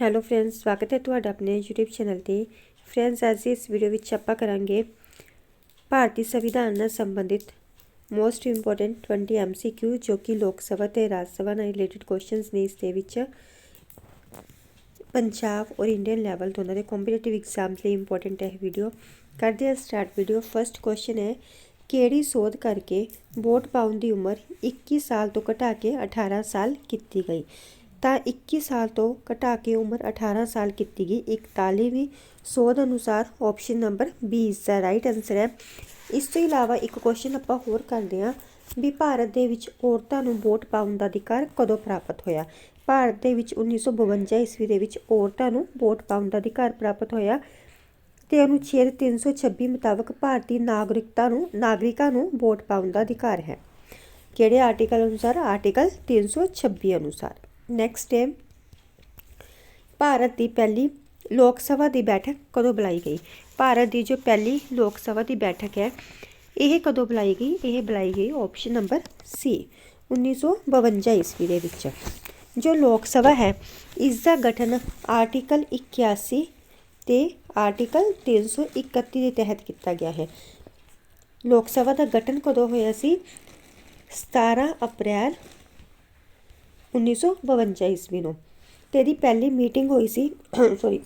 Hello friends ਸਵਾਗਤ ਹੈ ਤੁਹਾਡਾ ਆਪਣੇ YouTube ਚੈਨਲ ਤੇ। ਫਰੈਂਡਸ ਅੱਜ ਇਸ ਵੀਡੀਓ ਵਿੱਚ ਆਪਾਂ ਕਰਾਂਗੇ ਭਾਰਤੀ ਸੰਵਿਧਾਨ ਨਾਲ ਸੰਬੰਧਿਤ ਮੋਸਟ ਇੰਪੋਰਟੈਂਟ 20 MCQ ਜੋ ਕਿ ਲੋਕ ਸਭਾ ਤੇ ਰਾਜ ਸਭਾ ਨਾਲ ਰਿਲੇਟਡ ਕੁਐਸਚਨਸ ਨੇ ਇਸ ਦੇ ਵਿੱਚ। ਪੰਜਾਬ ਔਰ ਇੰਡੀਅਨ ਲੈਵਲ ਦੋਨਾਂ ਦੇ ਕੰਪੀਟੀਟਿਵ ਐਗਜ਼ਾਮਸ ਲਈ ਇੰਪੋਰਟੈਂਟ ਹੈ ਇਹ ਵੀਡੀਓ ਕਰਦੇ ਹਾਂ ਸਟਾਰਟ ਵੀਡੀਓ ਫਰਸਟ ਕੁਐਸਚਨ ਹੈ, ਕਿਹੜੀ ਸੋਧ ਕਰਕੇ ਵੋਟ ਪਾਉਣ ਦੀ ਉਮਰ 21 ਸਾਲ ਤੋਂ ਘਟਾ ਕੇ 18 ਸਾਲ ਕੀਤੀ ਗਈ? ਤਾਂ 21 ਸਾਲ ਤੋਂ ਘਟਾ ਕੇ ਉਮਰ 18 ਸਾਲ ਕੀਤੀ ਗਈ। 41ਵੀਂ ਸੋਧ ਅਨੁਸਾਰ ਆਪਸ਼ਨ ਨੰਬਰ ਬੀ ਇਸ ਦਾ ਰਾਈਟ ਆਨਸਰ ਹੈ। ਇਸ ਤੋਂ ਇਲਾਵਾ ਇੱਕ ਕੁਐਸਚਨ ਆਪਾਂ ਹੋਰ ਕਰਦੇ ਹਾਂ ਵੀ ਭਾਰਤ ਦੇ ਵਿੱਚ ਔਰਤਾਂ ਨੂੰ ਵੋਟ ਪਾਉਣ ਦਾ ਅਧਿਕਾਰ ਕਦੋਂ ਪ੍ਰਾਪਤ ਹੋਇਆ? ਭਾਰਤ ਦੇ ਵਿੱਚ 1952 ਈਸਵੀ ਦੇ ਵਿੱਚ ਔਰਤਾਂ ਨੂੰ ਵੋਟ ਪਾਉਣ ਦਾ ਅਧਿਕਾਰ ਪ੍ਰਾਪਤ ਹੋਇਆ ਤੇ ਅਨੁਛੇਦ 326 ਮੁਤਾਬਕ ਭਾਰਤੀ ਨਾਗਰਿਕਤਾ ਨੂੰ, ਨਾਗਰਿਕਾਂ ਨੂੰ ਵੋਟ ਪਾਉਣ ਦਾ ਅਧਿਕਾਰ ਹੈ। ਕਿਹੜੇ ਆਰਟੀਕਲ ਅਨੁਸਾਰ? ਆਰਟੀਕਲ 326 ਅਨੁਸਾਰ। ਨੈਕਸਟ ਹੈ ਭਾਰਤ ਦੀ ਪਹਿਲੀ ਲੋਕ ਸਭਾ ਦੀ ਬੈਠਕ ਕਦੋਂ ਬੁਲਾਈ ਗਈ? ਭਾਰਤ ਦੀ ਜੋ ਪਹਿਲੀ ਲੋਕ ਸਭਾ ਦੀ ਬੈਠਕ ਹੈ, ਇਹ ਕਦੋਂ ਬੁਲਾਈ ਗਈ? ਇਹ ਬੁਲਾਈ ਗਈ ਆਪਸ਼ਨ ਨੰਬਰ ਸੀ 1952 ਈਸਵੀ ਦੇ ਵਿੱਚ। ਜੋ ਲੋਕ ਸਭਾ ਹੈ, ਇਸ ਦਾ ਗਠਨ ਆਰਟੀਕਲ 81 ਤੇ ਆਰਟੀਕਲ 331 ਦੇ ਤਹਿਤ ਕੀਤਾ ਗਿਆ ਹੈ। ਲੋਕ ਸਭਾ ਦਾ ਗਠਨ ਕਦੋਂ ਹੋਇਆ ਸੀ? 17 ਅਪ੍ਰੈਲ 1952 ਈਸਵੀ ਨੂੰ। ਤੇ ਇਹਦੀ ਪਹਿਲੀ ਮੀਟਿੰਗ ਹੋਈ ਸੀ ਸੌਰੀ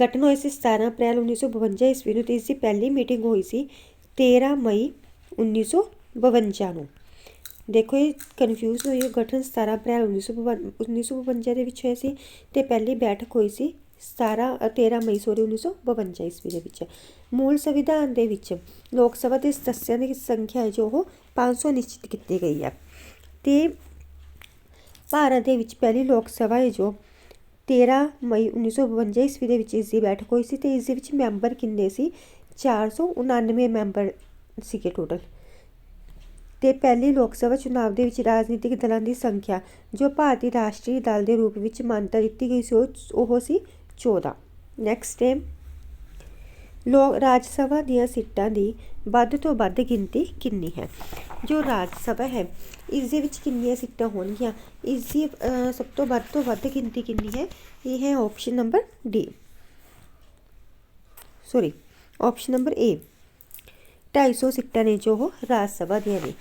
ਗਠਨ ਹੋਈ ਸੀ 17 ਅਪ੍ਰੈਲ 1952 ਈਸਵੀ ਨੂੰ ਤੇ ਇਸ ਦੀ ਪਹਿਲੀ ਮੀਟਿੰਗ ਹੋਈ ਸੀ 13 ਮਈ 1952 ਨੂੰ। ਦੇਖੋ ਇਹ ਕਨਫਿਊਜ਼ ਹੋਈ ਹੈ, ਗਠਨ 17 ਅਪ੍ਰੈਲ 1952 ਦੇ ਵਿੱਚ ਹੋਇਆ ਸੀ ਤੇ ਪਹਿਲੀ ਬੈਠਕ ਹੋਈ ਸੀ 17 13 ਮਈ ਸੋਰੀ 1952 ਈਸਵੀ ਦੇ ਵਿੱਚ। ਮੂਲ ਸੰਵਿਧਾਨ ਦੇ ਵਿੱਚ ਲੋਕ ਸਭਾ ਦੇ ਸਦੱਸਿਆਂ ਦੀ ਸੰਖਿਆ ਹੈ ਜੋ ਉਹ 500 ਨਿਸ਼ਚਿਤ ਕੀਤੀ ਗਈ ਹੈ। ਤੇ ਭਾਰਤ ਦੇ ਵਿੱਚ ਪਹਿਲੀ ਲੋਕ ਸਭਾ ਹੈ ਜੋ 13 ਮਈ 1952 ਈਸਵੀ ਦੇ ਵਿੱਚ ਇਸ ਦੀ ਬੈਠਕ ਹੋਈ ਸੀ ਤੇ ਇਸ ਦੇ ਵਿੱਚ ਮੈਂਬਰ ਕਿੰਨੇ ਸੀ? 499 ਮੈਂਬਰ ਸੀਗੇ ਟੋਟਲ ਤੇ ਪਹਿਲੀ ਲੋਕ ਸਭਾ ਚੁਣਾਵ ਦੇ ਵਿੱਚ ਰਾਜਨੀਤਿਕ ਦਲਾਂ ਦੀ ਸੰਖਿਆ, ਜੋ ਭਾਰਤੀ ਰਾਸ਼ਟਰੀ ਦਲ ਦੇ ਰੂਪ ਵਿੱਚ ਮਾਨਤਾ ਦਿੱਤੀ ਗਈ ਸੀ, ਉਹ ਸੀ 14 ਨੈਕਸਟ ਟਾਈਮ ਲੋਕ ਰਾਜ ਸਭਾ ਦੀਆਂ ਸੀਟਾਂ ਦੀ ਵੱਧ ਤੋਂ ਵੱਧ ਗਿਣਤੀ ਕਿੰਨੀ ਹੈ? ਜੋ ਰਾਜ ਸਭਾ ਹੈ, ਇਸ ਦੇ ਵਿੱਚ ਕਿੰਨੀਆਂ ਸੀਟਾਂ ਹੋਣਗੀਆਂ? ਇਸ ਦੀ ਸਭ ਤੋਂ ਵੱਧ ਤੋਂ ਵੱਧ ਗਿਣਤੀ ਕਿੰਨੀ ਹੈ? ਇਹ ਹੈ option number D sorry option number A 250 ਸੀਟਾਂ ਨੇ ਜੋ ਰਾਜ ਸਭਾ ਦੀਆਂ ਨੇ।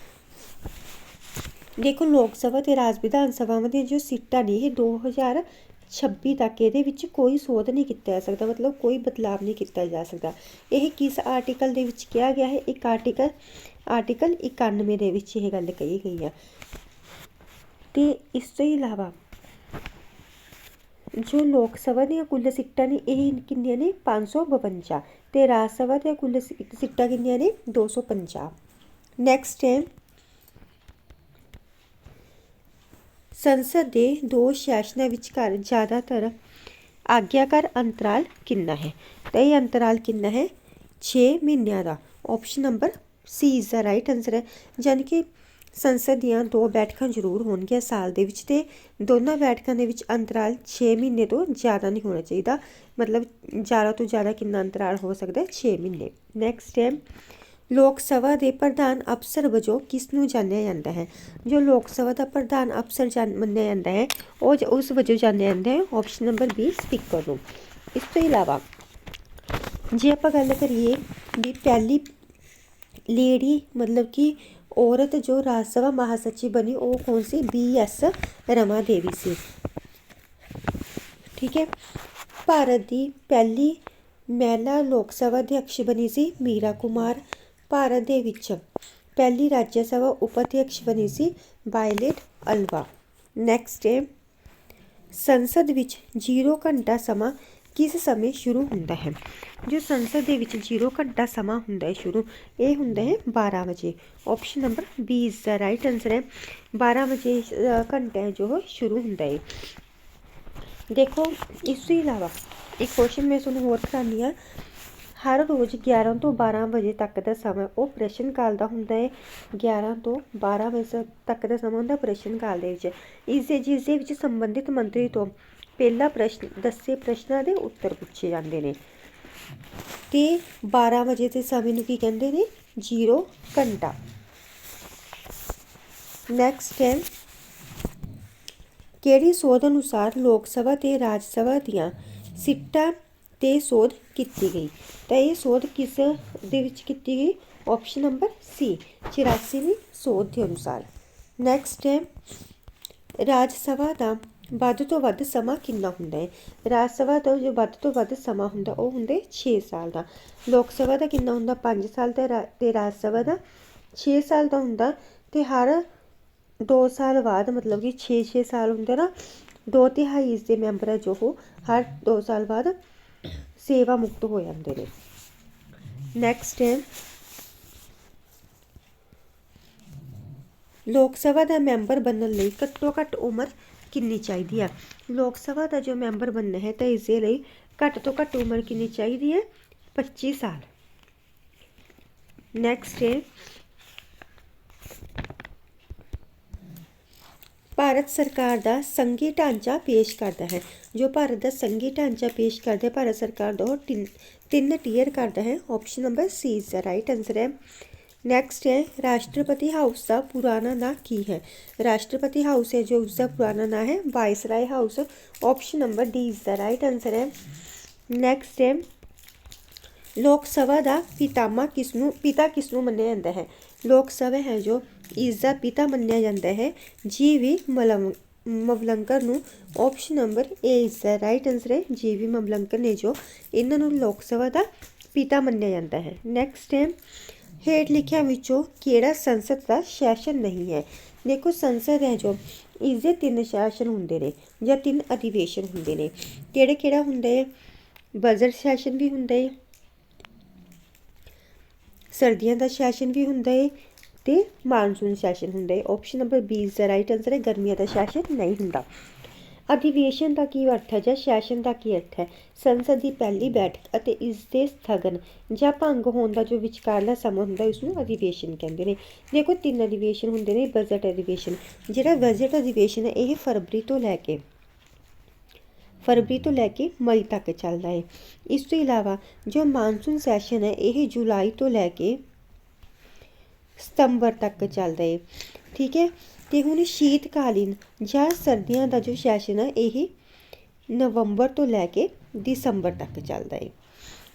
ਦੇਖੋ, ਲੋਕ ਸਭਾ ਤੇ ਰਾਜ ਵਿਧਾਨ ਸਭਾਵਾਂ ਦੀਆਂ ਜੋ ਸੀਟਾਂ ਨੇ, ਇਹ 2026 ਤੱਕ ਇਹਦੇ ਵਿੱਚ ਕੋਈ ਸੋਧ ਨਹੀਂ ਕੀਤਾ ਜਾ ਸਕਦਾ, ਮਤਲਬ ਕੋਈ ਬਦਲਾਅ ਨਹੀਂ ਕੀਤਾ ਜਾ ਸਕਦਾ। ਇਹ ਕਿਸ ਆਰਟੀਕਲ ਦੇ ਵਿੱਚ ਕਿਹਾ ਗਿਆ ਹੈ? ਇੱਕ ਆਰਟੀਕਲ ਆਰਟੀਕਲ 91 ਦੇ ਵਿੱਚ ਇਹ ਗੱਲ ਕਹੀ ਗਈ ਆ। ਤੇ ਇਸ ਤੋਂ ਇਲਾਵਾ ਜੋ ਲੋਕ ਸਭਾ ਦੀਆਂ ਕੁੱਲ ਸੀਟਾਂ ਨੇ, ਇਹ ਕਿੰਨੀਆਂ ਨੇ? 552 ਤੇ ਰਾਜ ਸਭਾ ਦੀਆਂ ਕੁੱਲ ਸੀਟਾਂ ਕਿੰਨੀਆਂ ਨੇ? 250 ਨੈਕਸਟ ਹੈ। ਸੰਸਦ ਦੇ ਦੋ ਸੈਸ਼ਨਾਂ ਵਿਚਕਾਰ ਜ਼ਿਆਦਾਤਰ ਆਗਿਆਕਾਰ ਅੰਤਰਾਲ ਕਿੰਨਾ ਹੈ? ਤਾਂ ਇਹ ਅੰਤਰਾਲ ਕਿੰਨਾ ਹੈ? 6 ਮਹੀਨਿਆਂ ਦਾ। Option number C is the right answer ਹੈ। ਯਾਨੀ ਕਿ ਸੰਸਦ ਦੀਆਂ ਦੋ ਬੈਠਕਾਂ ਜ਼ਰੂਰ ਹੋਣਗੀਆਂ ਸਾਲ ਦੇ ਵਿੱਚ ਤੇ ਦੋਨਾਂ ਬੈਠਕਾਂ ਦੇ ਵਿੱਚ ਅੰਤਰਾਲ 6 ਮਹੀਨੇ ਤੋਂ ਜ਼ਿਆਦਾ ਨਹੀਂ ਹੋਣਾ ਚਾਹੀਦਾ। ਮਤਲਬ ਜ਼ਿਆਦਾ ਤੋਂ ਜ਼ਿਆਦਾ ਕਿੰਨਾ ਅੰਤਰਾਲ ਹੋ ਸਕਦਾ ਹੈ? 6 ਮਹੀਨੇ। ਨੈਕਸਟ ਹੈ ਲੋਕ ਸਭਾ ਦੇ ਪ੍ਰਧਾਨ ਅਫਸਰ ਵਜੋਂ ਕਿਸ ਨੂੰ ਜਾਣਿਆ ਜਾਂਦਾ ਹੈ? ਜੋ ਲੋਕ ਸਭਾ ਦਾ ਪ੍ਰਧਾਨ ਅਫਸਰ ਜਾਣ, ਮੰਨਿਆ ਜਾਂਦਾ ਹੈ, ਉਹ ਉਸ ਵਜੋਂ ਜਾਣਿਆ ਜਾਂਦਾ ਹੈ। ਆਪਸ਼ਨ ਨੰਬਰ ਬੀ ਸਪੀਕਰ ਨੂੰ ਇਸ ਤੋਂ ਇਲਾਵਾ ਜੇ ਆਪਾਂ ਗੱਲ ਕਰੀਏ ਵੀ ਪਹਿਲੀ ਲੇਡੀ, ਮਤਲਬ ਕਿ ਔਰਤ ਜੋ ਰਾਜ ਸਭਾ ਮਹਾਸਚਿਵ ਬਣੀ, ਉਹ ਕੌਣ ਸੀ? ਬੀ ਐਸ ਰਮਾ ਦੇਵੀ ਸੀ। ਠੀਕ ਹੈ? ਭਾਰਤ ਦੀ ਪਹਿਲੀ ਮਹਿਲਾ ਲੋਕ ਸਭਾ ਅਧਿਕਸ਼ ਬਣੀ ਸੀ, ਮੀਰਾ ਕੁਮਾਰ। ਭਾਰਤ ਦੇ ਵਿੱਚ ਪਹਿਲੀ ਰਾਜ ਸਭਾ ਉਪ ਅਧਿਕਸ਼ ਬਣੀ ਸੀ ਵਾਇਲੇਟ ਅਲਵਾ। ਨੈਕਸਟ ਹੈ, ਸੰਸਦ ਵਿੱਚ 0 ਘੰਟਾ ਸਮਾਂ ਕਿਸ ਸਮੇਂ ਸ਼ੁਰੂ ਹੁੰਦਾ ਹੈ? ਜੋ ਸੰਸਦ ਦੇ ਵਿੱਚ 0 ਘੰਟਾ ਸਮਾਂ ਹੁੰਦਾ ਹੈ, ਸ਼ੁਰੂ, ਇਹ ਹੁੰਦਾ ਹੈ 12 ਵਜੇ। Option number B is the right answer ਹੈ। 12 ਵਜੇ ਘੰਟਾ ਜੋ ਸ਼ੁਰੂ ਹੁੰਦਾ ਹੈ। ਦੇਖੋ, ਇਸ ਤੋਂ ਇਲਾਵਾ ਇੱਕ ਕੁਐਸਚਨ ਮੈਂ ਤੁਹਾਨੂੰ ਹੋਰ ਕਰਾਂਦੀ ਆ ਹਰ ਰੋਜ਼ 11 ਤੋਂ 12 ਵਜੇ ਤੱਕ ਦਾ ਸਮਾਂ, ਉਹ ਪ੍ਰਸ਼ਨ ਕਾਲ ਦਾ ਹੁੰਦਾ ਹੈ 11 ਤੋਂ 12 ਵਜੇ ਤੱਕ ਦਾ ਸਮਾਂ ਹੁੰਦਾ ਪ੍ਰਸ਼ਨ ਕਾਲ ਦੇ ਵਿੱਚ। ਇਸ ਦੇ ਜਿਸ ਦੇ ਵਿੱਚ ਸੰਬੰਧਿਤ ਮੰਤਰੀ ਤੋਂ ਪਹਿਲਾ ਪ੍ਰਸ਼ਨ, ਦੱਸੇ ਪ੍ਰਸ਼ਨਾਂ ਦੇ ਉੱਤਰ ਪੁੱਛੇ ਜਾਂਦੇ ਨੇ। ਤੇ 12 ਵਜੇ ਦੇ ਸਮੇਂ ਨੂੰ ਕੀ ਕਹਿੰਦੇ ਨੇ? 0 ਘੰਟਾ। ਨੈਕਸਟ ਹੈ। ਕਿਹੜੀ ਸੋਧ ਅਨੁਸਾਰ ਲੋਕ ਸਭਾ ਤੇ ਰਾਜ ਸਭਾ ਦੀਆਂ ਸੀਟਾਂ ਤੇ ਸੋਧ ਕੀਤੀ ਗਈ। ਤਾਂ ਇਹ ਸੋਧ ਕਿਸ ਦੇ ਵਿੱਚ ਕੀਤੀ ਗਈ? ਆਪਸ਼ਨ ਨੰਬਰ ਸੀ 84ਵੀਂ ਸੋਧ ਦੇ ਅਨੁਸਾਰ। ਨੈਕਸਟ ਹੈ ਰਾਜ ਸਭਾ ਦਾ ਵੱਧ ਤੋਂ ਵੱਧ ਸਮਾਂ ਕਿੰਨਾ ਹੁੰਦਾ ਹੈ? ਰਾਜ ਸਭਾ ਦਾ ਜੋ ਵੱਧ ਤੋਂ ਵੱਧ ਸਮਾਂ ਹੁੰਦਾ, ਉਹ ਹੁੰਦੇ 6 ਸਾਲ ਦਾ। ਲੋਕ ਸਭਾ ਦਾ ਕਿੰਨਾ ਹੁੰਦਾ? 5 ਸਾਲ ਦਾ। ਰਾ- ਤੇ ਰਾਜ ਸਭਾ ਦਾ 6 ਸਾਲ ਦਾ ਹੁੰਦਾ ਤੇ ਹਰ 2 ਸਾਲ ਬਾਅਦ ਮਤਲਬ ਕਿ 6-6 ਸਾਲ ਹੁੰਦੇ ਨਾ। ਦੋ ਤਿਹਾਈ ਇਸ ਦੇ ਮੈਂਬਰ ਹੈ ਜੋ ਉਹ ਹਰ 2 ਸਾਲ ਬਾਅਦ ਸੇਵਾ ਮੁਕਤ ਹੋ ਜਾਂਦੇ ਨੇ। ਨੈਕਸਟ ਹੈ। ਲੋਕ ਸਭਾ ਦਾ ਮੈਂਬਰ ਬਣਨ ਲਈ ਘੱਟੋ ਘੱਟ ਉਮਰ ਕਿੰਨੀ ਚਾਹੀਦੀ ਹੈ? ਲੋਕ ਸਭਾ ਦਾ ਜੋ ਮੈਂਬਰ ਬਣਨਾ ਹੈ ਤਾਂ ਇਸ ਦੇ ਲਈ ਘੱਟ ਤੋਂ ਘੱਟ ਉਮਰ ਕਿੰਨੀ ਚਾਹੀਦੀ ਹੈ? 25 ਸਾਲ। ਨੈਕਸਟ ਹੈ। ਭਾਰਤ ਸਰਕਾਰ ਦਾ ਸੰਘੀ ਢਾਂਚਾ ਪੇਸ਼ ਕਰਦਾ ਹੈ। ਜੋ ਭਾਰਤ ਦਾ ਸੰਘੀ ਢਾਂਚਾ ਪੇਸ਼ ਕਰਦਾ ਹੈ, ਭਾਰਤ ਸਰਕਾਰ ਦਾ ਉਹ ਤਿੰਨ ਤਿੰਨ ਟੀਅਰ ਕਰਦਾ ਹੈ। Option number C is the right answer ਹੈ। ਨੈਕਸਟ ਹੈ, ਰਾਸ਼ਟਰਪਤੀ ਹਾਊਸ ਦਾ ਪੁਰਾਣਾ ਨਾਂ ਕੀ ਹੈ? ਰਾਸ਼ਟਰਪਤੀ ਹਾਊਸ ਹੈ ਜੋ ਉਸ ਦਾ ਪੁਰਾਣਾ ਨਾਂ ਹੈ, viceroy house. Option number D is the right answer ਹੈ। ਨੈਕਸਟ ਹੈ, ਲੋਕ ਸਭਾ ਦਾ ਪਿਤਾਮਾ ਕਿਸ ਨੂੰ, ਪਿਤਾ ਕਿਸ ਨੂੰ ਮੰਨਿਆ ਜਾਂਦਾ ਹੈ? ਲੋਕ ਸਭਾ ਹੈ ਜੋ ਇਸ ਦਾ ਪਿਤਾ ਮੰਨਿਆ ਜਾਂਦਾ ਹੈ। ਜੀ ਵੀ ਮਲਮ ਮਵਲੰਕਰ ਨੂੰ option number A is the right answer ਹੈ। ਜੀ ਵੀ ਮਵਲੰਕਰ ਨੇ ਜੋ ਇਹਨਾਂ ਨੂੰ ਲੋਕ ਸਭਾ ਦਾ ਪਿਤਾ ਮੰਨਿਆ ਜਾਂਦਾ ਹੈ। ਨੈਕਸਟ ਹੈ, ਹੇਠ ਲਿਖਿਆ ਵਿੱਚੋਂ ਕਿਹੜਾ ਸੰਸਦ ਦਾ ਸੈਸ਼ਨ ਨਹੀਂ ਹੈ? ਦੇਖੋ ਸੰਸਦ ਹੈ ਜੋ ਇਸ ਦੇ ਤਿੰਨ ਸੈਸ਼ਨ ਹੁੰਦੇ ਨੇ ਜਾਂ ਤਿੰਨ ਅਧਿਵੇਸ਼ਨ ਹੁੰਦੇ ਨੇ। ਕਿਹੜੇ ਕਿਹੜਾ ਹੁੰਦੇ ਹੈ? ਬਜਟ ਸੈਸ਼ਨ ਵੀ ਹੁੰਦਾ ਹੈ। ਸਰਦੀਆਂ ਦਾ ਸੈਸ਼ਨ ਵੀ ਹੁੰਦਾ ਹੈ। ਤੇ ਮਾਨਸੂਨ ਸੈਸ਼ਨ ਹੁੰਦਾ। ਹੈ option number B is the right answer ਹੈ, ਗਰਮੀਆਂ ਦਾ ਸੈਸ਼ਨ ਨਹੀਂ ਹੁੰਦਾ। ਅਧਿਵੇਸ਼ਨ ਦਾ ਕੀ ਅਰਥ ਹੈ ਜਾਂ ਸੈਸ਼ਨ ਦਾ ਕੀ ਅਰਥ ਹੈ? ਸੰਸਦ ਦੀ ਪਹਿਲੀ ਬੈਠਕ ਅਤੇ ਇਸ ਦੇ ਸਥਗਨ ਜਾਂ ਭੰਗ ਹੋਣ ਦਾ ਜੋ ਵਿਚਕਾਰਲਾ ਸਮਾਂ ਹੁੰਦਾ ਉਸ ਨੂੰ ਅਧਿਵੇਸ਼ਨ ਕਹਿੰਦੇ ਨੇ। ਦੇਖੋ, ਤਿੰਨ ਅਧਿਵੇਸ਼ਨ ਹੁੰਦੇ ਨੇ ਬਜਟ ਅਧਿਵੇਸ਼ਨ ਜਿਹੜਾ ਬਜਟ ਅਧਿਵੇਸ਼ਨ ਹੈ, ਇਹ ਫਰਵਰੀ ਤੋਂ ਲੈ ਕੇ ਫਰਵਰੀ ਤੋਂ ਲੈ ਕੇ ਮਈ ਤੱਕ ਚੱਲਦਾ ਹੈ। ਇਸ ਤੋਂ ਇਲਾਵਾ ਜੋ ਮਾਨਸੂਨ ਸੈਸ਼ਨ ਹੈ, ਇਹ ਜੁਲਾਈ ਤੋਂ ਲੈ ਕੇ ਸਤੰਬਰ ਤੱਕ ਚੱਲਦਾ ਹੈ ਠੀਕ ਹੈ ਤੇ ਹੁਣ ਸ਼ੀਤਕਾਲੀਨ ਜਾਂ ਸਰਦੀਆਂ ਦਾ ਜੋ ਸੈਸ਼ਨ ਹੈ ਇਹ ਨਵੰਬਰ ਤੋਂ ਲੈ ਕੇ ਦਸੰਬਰ ਤੱਕ ਚੱਲਦਾ ਹੈ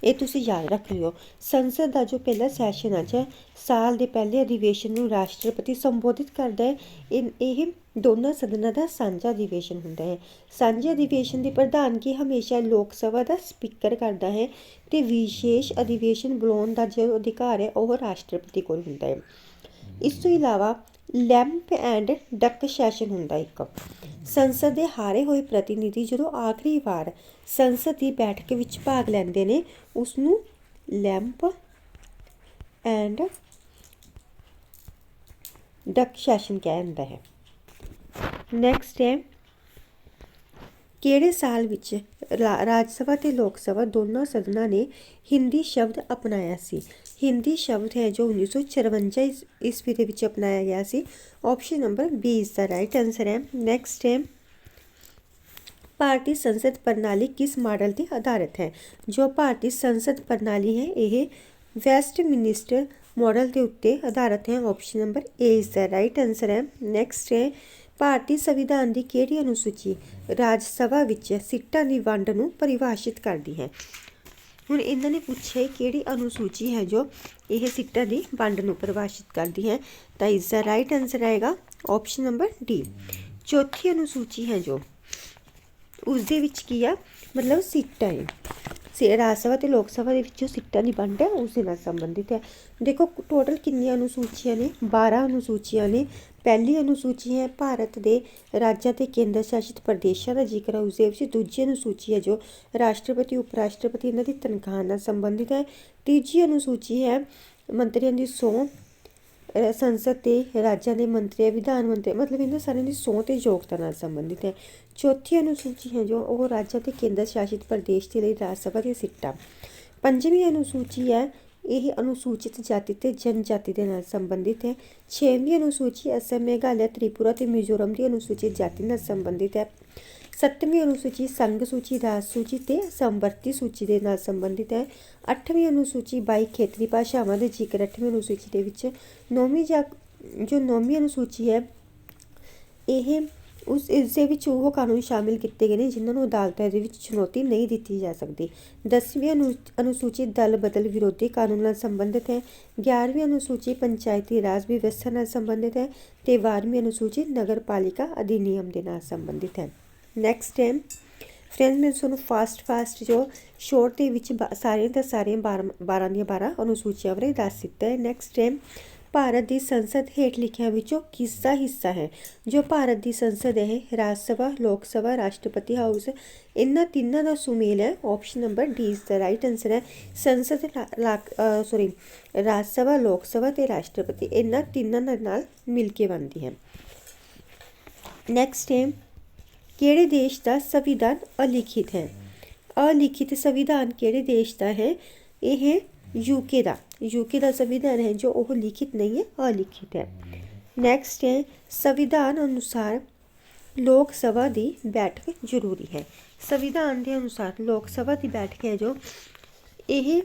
ਇਹ ਤੁਸੀਂ ਯਾਦ ਰੱਖ ਲਿਓ, ਸੰਸਦ ਦਾ ਜੋ ਪਹਿਲਾ ਸੈਸ਼ਨ ਹੈ, ਸਾਲ ਦੇ ਪਹਿਲੇ ਅਧਿਵੇਸ਼ਨ ਨੂੰ ਰਾਸ਼ਟਰਪਤੀ ਸੰਬੋਧਿਤ ਕਰਦਾ ਹੈ, ਇਹ ਇਹ ਦੋਨਾਂ ਸਦਨਾਂ ਦਾ ਸਾਂਝਾ ਅਧਿਵੇਸ਼ਨ ਹੁੰਦਾ ਹੈ। ਸਾਂਝੇ ਅਧਿਵੇਸ਼ਨ ਦੀ ਪ੍ਰਧਾਨਗੀ ਹਮੇਸ਼ਾ ਲੋਕ ਸਭਾ ਦਾ ਸਪੀਕਰ ਕਰਦਾ ਹੈ ਤੇ ਵਿਸ਼ੇਸ਼ ਅਧਿਵੇਸ਼ਨ ਬੁਲਾਉਣ ਦਾ ਜੋ ਅਧਿਕਾਰ ਹੈ ਉਹ ਰਾਸ਼ਟਰਪਤੀ ਕੋਲ ਹੁੰਦਾ ਹੈ। ਇਸ ਤੋਂ ਇਲਾਵਾ ਲੈਂਪ ਐਂਡ ਡਕ ਸੈਸ਼ਨ ਹੁੰਦਾ ਇੱਕ। ਸੰਸਦ ਦੇ ਹਾਰੇ ਹੋਏ ਪ੍ਰਤੀਨਿਧੀ ਜਦੋਂ ਆਖਰੀ ਵਾਰ ਸੰਸਦ ਦੀ ਬੈਠਕ ਵਿੱਚ ਭਾਗ ਲੈਂਦੇ ਨੇ ਉਸ ਨੂੰ ਲੈਂਪ ਐਂਡ ਡਕ ਸੈਸ਼ਨ ਕਿਹਾ ਜਾਂਦਾ ਹੈ। ਨੈਕਸਟ ਹੈ, ਕਿਹੜੇ ਸਾਲ ਵਿੱਚ ਰਾਜ ਸਭਾ ਤੇ ਲੋਕ ਸਭਾ ਦੋਨਾਂ ਸਦਨਾਂ ਨੇ ਹਿੰਦੀ ਸ਼ਬਦ ਅਪਣਾਇਆ ਸੀ? ਹਿੰਦੀ ਸ਼ਬਦ ਹੈ ਜੋ 1954 ਈਸ- ਈਸਵੀ ਦੇ ਵਿੱਚ ਅਪਣਾਇਆ ਗਿਆ ਸੀ। ਆਪਸ਼ਨ ਨੰਬਰ ਬੀ ਇਸ ਦਾ ਰਾਈਟ ਆਨਸਰ ਹੈ। ਨੈਕਸਟ ਹੈ, ਭਾਰਤੀ ਸੰਸਦ ਪ੍ਰਣਾਲੀ ਕਿਸ ਮਾਡਲ ਤੇ ਆਧਾਰਿਤ ਹੈ? ਜੋ ਭਾਰਤੀ ਸੰਸਦ ਪ੍ਰਣਾਲੀ ਹੈ, ਇਹ ਵੈਸਟ ਮਿਨਿਸਟਰ ਮਾਡਲ ਦੇ ਉੱਤੇ ਆਧਾਰਿਤ ਹੈ। ਆਪਸ਼ਨ ਨੰਬਰ ਏ ਇਸ ਦਾ ਰਾਈਟ ਆਨਸਰ ਹੈ। ਨੈਕਸਟ ਹੈ, ਭਾਰਤੀ ਸੰਵਿਧਾਨ ਦੀ ਕਿਹੜੀ ਅਨੁਸੂਚੀ ਰਾਜ ਸਭਾ ਵਿੱਚ ਸੀਟਾਂ ਦੀ ਵੰਡ ਨੂੰ ਪਰਿਭਾਸ਼ਿਤ ਕਰਦੀ ਹੈ? ਹੁਣ ਇਹਨਾਂ ਨੇ ਪੁੱਛਿਆ ਕਿਹੜੀ ਅਨੁਸੂਚੀ ਹੈ ਜੋ ਇਹ ਸੀਟਾਂ ਦੀ ਵੰਡ ਨੂੰ ਪਰਿਭਾਸ਼ਿਤ ਕਰਦੀ ਹੈ? ਤਾਂ ਇਸ ਦਾ ਰਾਈਟ ਆਨਸਰ ਆਏਗਾ ਆਪਸ਼ਨ ਨੰਬਰ ਡੀ ਚੌਥੀ ਅਨੁਸੂਚੀ ਹੈ ਜੋ ਉਸ ਦੇ ਵਿੱਚ ਕੀ ਆ? ਮਤਲਬ ਸੀਟਾਂ ਹੈ ਸੇ ਰਾਜ ਸਭਾ ਤੇ ਲੋਕ ਸਭਾ ਦੇ ਵਿੱਚ ਜੋ ਸੀਟਾਂ ਦੀ ਵੰਡ ਹੈ, ਉਸ ਦੇ ਨਾਲ ਸੰਬੰਧਿਤ ਹੈ। ਦੇਖੋ ਟੋਟਲ ਕਿੰਨੀਆਂ ਅਨੁਸੂਚੀਆਂ ਨੇ? 12 ਅਨੁਸੂਚੀਆਂ ਨੇ। ਪਹਿਲੀ ਅਨੁਸੂਚੀ ਹੈ। ਭਾਰਤ ਦੇ ਰਾਜਾਂ ਤੇ ਕੇਂਦਰ ਸ਼ਾਸਿਤ ਪ੍ਰਦੇਸ਼ਾਂ ਦਾ ਜ਼ਿਕਰ ਹੈ। ਉਸ ਦੇ ਵਿੱਚ ਦੂਜੀ ਅਨੁਸੂਚੀ ਹੈ ਜੋ ਰਾਸ਼ਟਰਪਤੀ ਉਪ ਰਾਸ਼ਟਰਪਤੀ ਇਹਨਾਂ ਦੀ ਤਨਖਾਹ ਨਾਲ ਸੰਬੰਧਿਤ ਹੈ। ਤੀਜੀ ਅਨੁਸੂਚੀ ਹੈ ਮੰਤਰੀਆਂ ਦੀ ਸਹੁੰ ਸੰਸਦ ਤੇ ਰਾਜਾਂ ਦੇ ਮੰਤਰੀ ਵਿਧਾਨ ਮੰਤਰੀ ਮਤਲਬ ਇਹਨਾਂ ਸਾਰਿਆਂ ਦੀ ਸਹੁੰ ਤੇ ਯੋਗਤਾ ਨਾਲ ਸੰਬੰਧਿਤ ਹੈ। ਚੌਥੀ ਅਨੁਸੂਚੀ ਹੈ ਜੋ ਉਹ ਰਾਜਾਂ ਤੇ ਕੇਂਦਰ ਸ਼ਾਸਿਤ ਪ੍ਰਦੇਸ਼ ਦੇ ਲਈ ਰਾਜ ਸਭਾ ਦੀਆਂ ਸੀਟਾਂ। ਪੰਜਵੀਂ ਅਨੁਸੂਚੀ ਹੈ ਇਹ ਅਨੁਸੂਚਿਤ ਜਾਤੀ ਤੇ ਜਨਜਾਤੀ ਦੇ ਨਾਲ ਸੰਬੰਧਿਤ ਹੈ। ਛੇਵੀਂ ਅਨੁਸੂਚੀ ਅਸਮ ਮੇਘਾਲਿਆ, ਤ੍ਰਿਪੁਰਾ ਤੇ ਮਿਜ਼ੋਰਮ ਦੀ ਅਨੁਸੂਚਿਤ ਜਾਤੀ ਨਾਲ ਸੰਬੰਧਿਤ ਹੈ। ਸੱਤਵੀਂ ਅਨੁਸੂਚੀ ਸੰਘ ਸੂਚੀ ਰਾਜ ਸੂਚੀ ਤੇ ਸੰਵਰਤੀ ਸੂਚੀ ਦੇ ਨਾਲ ਸੰਬੰਧਿਤ ਹੈ। ਅੱਠਵੀਂ ਅਨੁਸੂਚੀ 22 ਖੇਤਰੀ ਭਾਸ਼ਾਵਾਂ ਦੇ ਜ਼ਿਕਰ ਅੱਠਵੀਂ ਅਨੁਸੂਚੀ ਦੇ ਵਿੱਚ ਨੌਵੀਂ ਜਾਂ ਜੋ ਨੌਵੀਂ ਅਨੁਸੂਚੀ ਹੈ, ਇਹ ਉਸ ਇਸ ਦੇ ਵਿੱਚ ਉਹ ਕਾਨੂੰਨ ਸ਼ਾਮਿਲ ਕੀਤੇ ਗਏ ਨੇ ਜਿਨ੍ਹਾਂ ਨੂੰ ਅਦਾਲਤਾਂ ਦੇ ਵਿੱਚ ਚੁਣੌਤੀ ਨਹੀਂ ਦਿੱਤੀ ਜਾ ਸਕਦੀ। ਦਸਵੀਂ ਅਨੁ ਅਨੁਸੂਚੀ ਦਲ ਬਦਲ ਵਿਰੋਧੀ ਕਾਨੂੰਨ ਨਾਲ ਸੰਬੰਧਿਤ ਹੈ। 11ਵੀਂ ਅਨੁਸੂਚੀ ਪੰਚਾਇਤੀ ਰਾਜ ਵਿਵਸਥਾ ਨਾਲ ਸੰਬੰਧਿਤ ਹੈ ਤੇ 12ਵੀਂ ਅਨੁਸੂਚੀ ਨਗਰਪਾਲਿਕਾ ਅਧਿਨਿਯਮ ਦੇ ਨਾਲ ਸੰਬੰਧਿਤ ਹੈ। ਨੈਕਸਟ ਹੈ। ਫਰੈਂਡਸ ਮੈਂ ਤੁਹਾਨੂੰ ਫਾਸਟ ਫਾਸਟ ਜੋ ਸ਼ੋਰਟ ਦੇ ਵਿੱਚ ਬਾ- ਸਾਰੀਆਂ ਦਾ ਸਾਰੀਆਂ 12 12 ਦੀਆਂ 12 ਅਨੁਸੂਚੀਆਂ ਬਾਰੇ ਦੱਸ ਦਿੱਤਾ ਹੈ। ਨੈਕਸਟ ਟਾਈਮ ਭਾਰਤ ਦੀ ਸੰਸਦ ਹੇਠ ਲਿਖਿਆਂ ਵਿੱਚੋਂ ਕਿਸ ਦਾ ਹਿੱਸਾ ਹੈ, ਜੋ ਭਾਰਤ ਦੀ ਸੰਸਦ ਹੈ, ਰਾਜ ਸਭਾ, ਲੋਕ ਸਭਾ, ਰਾਸ਼ਟਰਪਤੀ ਹਾਊਸ। ਇਹਨਾਂ ਤਿੰਨਾਂ ਦਾ ਸੁਮੇਲ ਹੈ। Option number D is the right answer ਹੈ। ਸੰਸਦ ਸੌਰੀ ਰਾਜ ਸਭਾ, ਲੋਕ ਸਭਾ ਤੇ ਰਾਸ਼ਟਰਪਤੀ ਇਹਨਾਂ ਤਿੰਨਾਂ ਦੇ ਨਾਲ ਮਿਲ ਕੇ ਬਣਦੀ ਹੈ। ਨੈਕਸਟ ਹੈ, ਕਿਹੜੇ ਦੇਸ਼ ਦਾ ਸੰਵਿਧਾਨ ਅਲਿਖਿਤ ਹੈ? ਅਲਿਖਿਤ ਸੰਵਿਧਾਨ ਕਿਹੜੇ ਦੇਸ਼ ਦਾ ਹੈ? ਇਹ ਯੂਕੇ ਦਾ। ਯੂਕੇ ਦਾ ਸੰਵਿਧਾਨ ਹੈ ਜੋ ਉਹ ਲਿਖਿਤ ਨਹੀਂ ਹੈ, ਅਲਿਖਿਤ ਹੈ। ਨੈਕਸਟ ਹੈ, ਸੰਵਿਧਾਨ ਅਨੁਸਾਰ ਲੋਕ ਸਭਾ ਦੀ ਬੈਠਕ ਜ਼ਰੂਰੀ ਹੈ। ਸੰਵਿਧਾਨ ਦੇ ਅਨੁਸਾਰ ਲੋਕ ਸਭਾ ਦੀ ਬੈਠਕ ਹੈ ਜੋ ਇਹ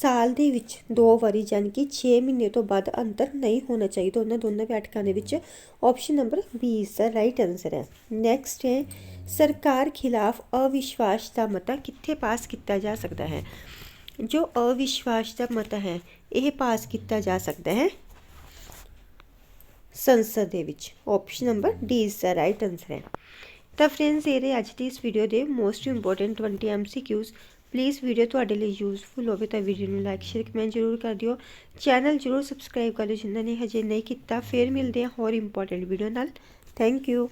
ਸਾਲ ਦੇ ਵਿੱਚ ਦੋ ਵਾਰੀ ਯਾਨੀ ਕਿ 6 ਮਹੀਨੇ ਤੋਂ ਵੱਧ ਅੰਤਰ ਨਹੀਂ ਹੋਣਾ ਚਾਹੀਦਾ। ਉਹਨਾਂ ਦੋਨਾਂ ਬੈਠਕਾਂ ਦੇ ਵਿੱਚ ਆਪਸ਼ਨ ਨੰਬਰ 20 ਦਾ ਰਾਈਟ ਆਨਸਰ ਹੈ। ਨੈਕਸਟ ਹੈ, ਸਰਕਾਰ ਖਿਲਾਫ ਅਵਿਸ਼ਵਾਸ ਦਾ ਮਤਾ ਕਿੱਥੇ ਪਾਸ ਕੀਤਾ ਜਾ ਸਕਦਾ ਹੈ? ਜੋ ਅਵਿਸ਼ਵਾਸ ਦਾ ਮਤਾ ਹੈ, ਇਹ ਪਾਸ ਕੀਤਾ ਜਾ ਸਕਦਾ ਹੈ। ਸੰਸਦ ਦੇ ਵਿੱਚ option number D is the right answer ਹੈ। ਤਾਂ ਫਰੈਂਡਸ ਇਹ ਰਹੇ ਅੱਜ ਦੀ ਇਸ ਵੀਡੀਓ ਦੇ most important 20 MCQs please video ਤੁਹਾਡੇ ਲਈ ਯੂਜ਼ਫੁਲ ਹੋਵੇ ਤਾਂ ਵੀਡੀਓ ਨੂੰ ਲਾਈਕ ਸ਼ੇਅਰ ਕਮੈਂਟ ਜ਼ਰੂਰ ਕਰ ਦਿਓ। ਚੈਨਲ ਜ਼ਰੂਰ ਸਬਸਕ੍ਰਾਈਬ ਕਰ ਦਿਓ ਜਿਨ੍ਹਾਂ ਨੇ ਹਜੇ ਨਹੀਂ ਕੀਤਾ। ਫਿਰ ਮਿਲਦੇ ਹਾਂ ਹੋਰ ਇੰਪੋਰਟੈਂਟ ਵੀਡੀਓ ਨਾਲ। Thank you